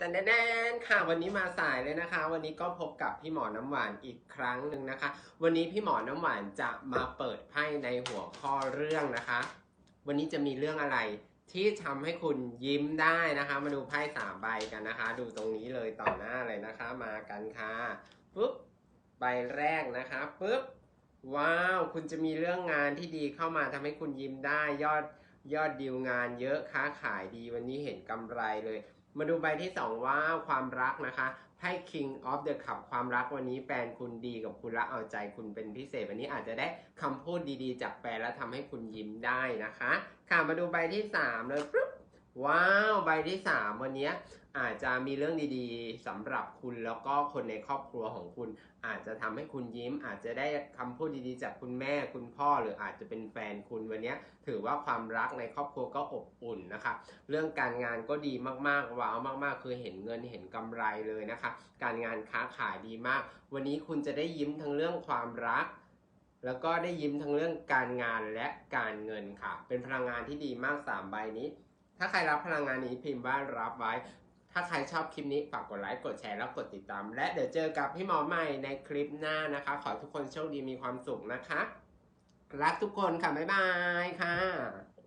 แต่แน่นค่ะวันนี้มาสายเลยนะคะ วันนี้ก็พบกับพี่หมอน้ำหวานอีกครั้งหนึ่งนะคะ วันนี้พี่หมอน้ำหวานจะมาเปิดไพ่ในหัวข้อเรื่องนะคะ วันนี้จะมีเรื่องอะไรที่ทำให้คุณยิ้มได้นะคะ มาดูไพ่สามใบกันนะคะ ดูตรงนี้เลยต่อหน้าเลยนะคะ มากันค่ะปุ๊บใบแรกนะคะปุ๊บว้าว คุณจะมีเรื่องงานที่ดีเข้ามาทำให้คุณยิ้มได้ยอดยอดดีลงานเยอะค้าขายดีวันนี้เห็นกำไรเลย มาดูใบที่สองว้าความรักนะคะไพ่ King of the Cup ความรักวันนี้แฟนคุณดีกับคุณละเอาใจคุณเป็นพิเศษ วันนี้อาจจะได้คำพูดดีๆ จากแฟนแล้วทำให้คุณยิ้มได้นะคะ ค่ะมาดูใบที่สามเลยปุ๊บว้าวใบที่สามวันนี้อาจจะมีเรื่องดีๆสำหรับคุณแล้วก็คนในครอบครัวของคุณ อาจจะทำให้คุณยิ้ม อาจจะได้คำพูดดีๆ จากคุณแม่คุณพ่อหรืออาจจะเป็นแฟนคุณวันนี้ถือว่าความรักในครอบครัวก็อบอุ่น นะคะ เรื่องการงานก็ดีมากๆว้าวมากๆ คือเห็นเงินเห็นกำไรเลยนะคะ การงานค้าขายดีมาก วันนี้คุณจะได้ยิ้มทั้งเรื่องความรัก แล้วก็ได้ยิ้มทั้งเรื่องการงานและการเงินค่ะ เป็นพลังงานที่ดีมาก 3 ใบนี้ ถ้าใครรับพลังงานนี้พิมพ์ว่ารับไว้ ถ้าใครชอบคลิปนี้ฝากกดไลค์กดแชร์แล้วกดติดตาม และเดี๋ยวเจอกับพี่หมอใหม่ในคลิปหน้านะคะ ขอทุกคนโชคดีมีความสุขนะคะ รักทุกคนค่ะ บ๊ายบายค่ะ